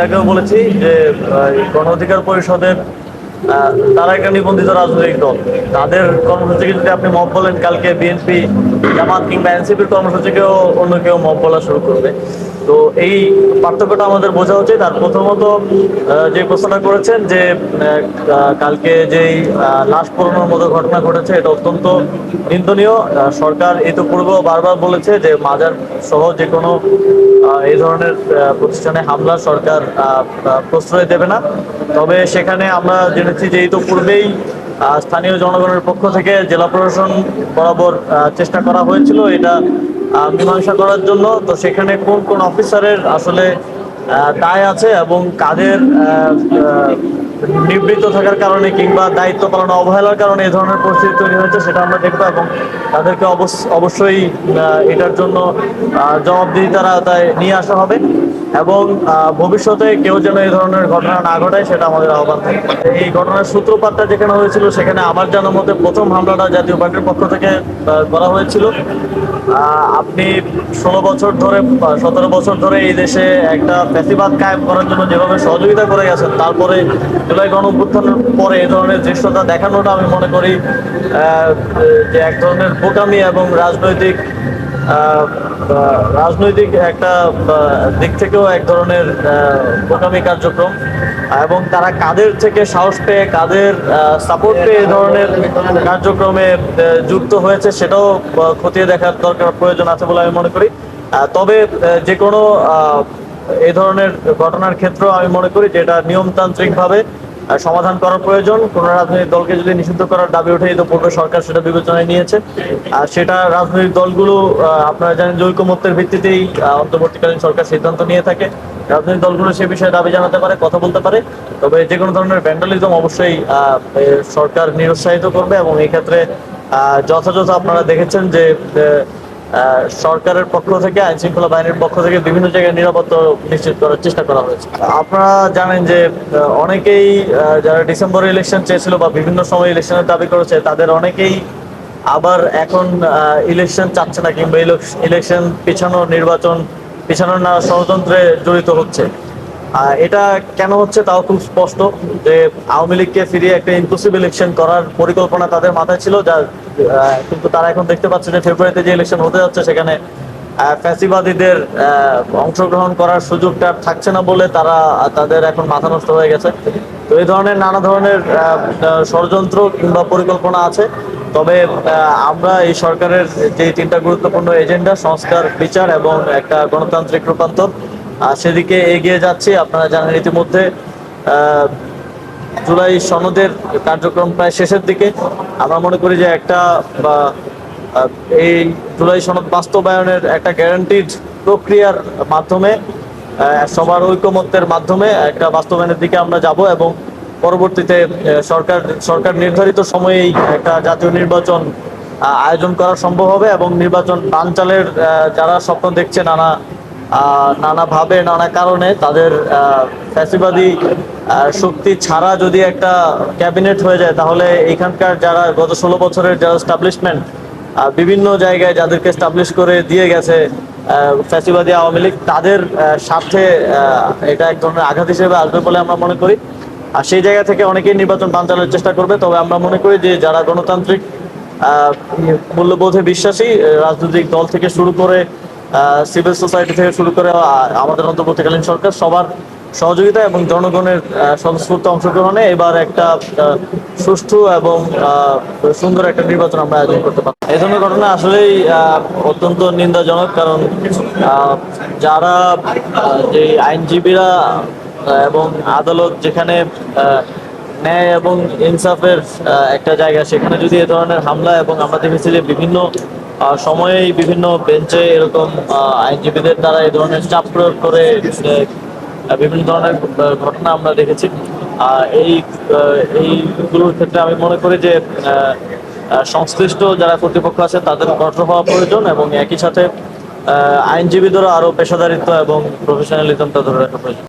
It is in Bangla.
এর আগেও বলেছি যে গণ অধিকার পরিষদের তারা একটা নিবন্ধিত রাজনৈতিক দল। তাদের কর্মসূচিকে যদি আপনি মব বলেন, কালকে বিএনপি, জামাত কিংবা এনসিপির কর্মসূচিকেও অন্য কেউ মব বলা শুরু করবে। তো এই পার্থক্যটা আমাদের বোঝা উচিত। আর প্রথমত যে প্রশ্নটা করেছেন যে কালকে যেই লাশ পোড়ানোর মতো ঘটনা ঘটেছে এটা অত্যন্ত নিন্দনীয়। সরকার ইতিপূর্বেও বারবার বলেছে যে মাজার সহ যে কোনো এই ধরনের প্রতিষ্ঠানে হামলা সরকার প্রশ্রয় দেবে না। তবে সেখানে আমরা জেনেছি যে ইতিপূর্বেই আহ, স্থানীয় জনগণের পক্ষ থেকে জেলা প্রশাসন বরাবর চেষ্টা করা হয়েছিল। এটা মীমাংসা করার জন্য। তো সেখানে কোন কোন অফিসারের আসলে দায় আছে এবং কাদের নিবৃত্ত থাকার কারণে কিংবা দায়িত্ব পালন অবহেলার কারণে এই ধরনের পরিস্থিতি তৈরি হয়েছে সেটা আমরা দেখব এবং তাদেরকে অবশ্য- অবশ্যই এটার জন্য জবাবদিহি তারা তাই নিয়ে আসা হবে। এবং ভবিষ্যতে কেউ যেন এই ধরনের ঘটনা না ঘটায়, সেটা আমাদের আহ্বান থাকবে এই ঘটনার সূত্রপাতটা যেখানে হয়েছিল, সেখানে আমার জানার মতে প্রথম হামলাটা জাতীয় পার্টির পক্ষ থেকে করা হয়েছিল। আপনি ষোলো বছর ধরে সতেরো বছর ধরে এই দেশে একটা ফ্যাসিবাদ কায়েম করার জন্য যেভাবে সহযোগিতা করে গেছেন, তারপরে জুলাই গণ অভ্যুত্থানের পরে এই ধরনের দৃশ্যটা দেখানোটা আমি মনে করি যে এক ধরনের বোকামি এবং রাজনৈতিক রাজনৈতিক একটা দিক থেকেও এক ধরনের বোকামি কার্যক্রম। এবং তারা কাদের থেকে সাহস পেয়ে, কাদের সাপোর্ট পেয়ে এই ধরনের কার্যক্রমে যুক্ত হয়েছে সেটাও খতিয়ে দেখার দরকার, প্রয়োজন আছে বলে আমি মনে করি। তবে যে কোনো এই ধরনের ঘটনার ক্ষেত্রে আমি মনে করি যেটা নিয়মতান্ত্রিকভাবে সমাধান করার প্রয়োজন। কোন রাজনৈতিক দলকে যদি নিষিদ্ধ করার দাবি ওঠে তো পূর্বে সরকার সেটা বিবেচনায় নিয়েছে। আর সেটা রাজনৈতিক দলগুলো আপনারা জানেন যে ঐকমত্যের ভিত্তিতেই অন্তর্বর্তীকালীন সরকার সিদ্ধান্ত নিয়ে থাকে। রাজনৈতিক দলগুলো সে বিষয়ে দাবি জানাতে পারে, কথা বলতে পারে। তবে যে কোনো ধরনের ভ্যান্ডালিজম অবশ্যই সরকার নিরুৎসাহিত করবে এবং এই ক্ষেত্রে যথাযথ আপনারা দেখেছেন যে সরকারের পক্ষ থেকে আইন শৃঙ্খলা বাহিনীর পক্ষ থেকে বিভিন্ন জায়গায় নিরাপত্তা নিশ্চিত করার চেষ্টা করা হয়েছে। আপনারা জানেন যে অনেকেই যারা ডিসেম্বরে ইলেকশন চেয়েছিল বা বিভিন্ন সময় ইলেকশনের দাবি করেছে, তাদের অনেকেই আবার এখন ইলেকশন চাচ্ছে না কিংবা ইলেকশন পিছানো নির্বাচন পিছানোর না ষড়যন্ত্রে জড়িত হচ্ছে। এটা কেন হচ্ছে তাও খুব স্পষ্ট যে আওয়ামী লীগকে ফিরিয়ে একটা ইনক্লুসিভ ইলেকশন করার পরিকল্পনা তাদের মাথায় ছিল, যা কিন্তু তারা এখন দেখতে পাচ্ছে যে ফেব্রুয়ারিতে যে ইলেকশন হতে যাচ্ছে সেখানে ফ্যাসিবাদীদের অংশগ্রহণ করার সুযোগটা থাকছে না বলে তারা, তাদের এখন মাথা নষ্ট হয়ে গেছে। তো এই ধরনের নানা ধরনের ষড়যন্ত্র কিংবা পরিকল্পনা আছে। তবে আমরা এই সরকারের যে তিনটা গুরুত্বপূর্ণ এজেন্ডা, সংস্কার, বিচার এবং একটা গণতান্ত্রিক রূপান্তর সেদিকে এগিয়ে যাচ্ছি। আপনারা জানেন ইতিমধ্যে জুলাই সনদের কার্যক্রম প্রায় শেষের দিকে। আমরা মনে করি যে একটা, বা এই জুলাই সনদ বাস্তবায়নের একটা গ্যারান্টিড প্রক্রিয়ার মাধ্যমে সবার ঐকমত্যের মাধ্যমে একটা বাস্তবায়নের দিকে আমরা যাব এবং পরবর্তীতে সরকার সরকার নির্ধারিত সময়েই একটা জাতীয় নির্বাচন আয়োজন করা সম্ভব হবে এবং নির্বাচন বানচালের যারা স্বপ্ন দেখছে, নানা নানাভাবে নানা কারণে তাদের ফ্যাসিবাদী শক্তি ছাড়া যদি একটা ক্যাবিনেট হয়ে যায়, তাহলে এখানকার যারা গত ষোলো বছরের যারা স্টাবলিশমেন্ট বিভিন্ন জায়গায় যাদেরকে স্টাবলিশ করে দিয়ে গেছে ফ্যাসিবাদী আওয়ামী লীগ, তাদের স্বার্থে এটা এক ধরনের আঘাত হিসেবে আসবে বলে আমরা মনে করি। আর সেই জায়গা থেকে অনেকেই নির্বাচন বানচালের চেষ্টা করবে, তবে আমরা মনে করি যে যারা গণতান্ত্রিক মূল্যবোধে বিশ্বাসী রাজনৈতিক দল থেকে শুরু করে সিভিল সোসাইটি থেকে শুরু করে আমাদের অন্তর্বর্তীকালীন সরকার সবার সহযোগিতা এবং জনগণের স্বতঃস্ফূর্ত অংশগ্রহণে এবার একটা সুষ্ঠু এবং সুন্দর একটা নির্বাচন আমরা আয়োজন করতে পারি এই ধরনের ঘটনা আসলেই অত্যন্ত নিন্দাজনক কারণ যারা যে আইনজীবীরা এবং আদালত যেখানে ন্যায় এবং ইনসাফের একটা জায়গা, সেখানে যদি এ ধরনের হামলা এবং আমরা দেখেছি যে বিভিন্ন আহ, সময়েই বিভিন্ন বেঞ্চে এরকম আইনজীবীদের দ্বারা এই ধরনের চাপ প্রয়োগ করে বিভিন্ন ধরনের ঘটনা আমরা দেখেছি। এই এইগুলোর ক্ষেত্রে আমি মনে করি যে সংশ্লিষ্ট যারা কর্তৃপক্ষ আছে তাদের কঠোর হওয়া প্রয়োজন এবং একই সাথে আইনজীবীদেরও আরও পেশাদারিত্ব এবং প্রফেশনালিজমটা ধরে রাখা প্রয়োজন।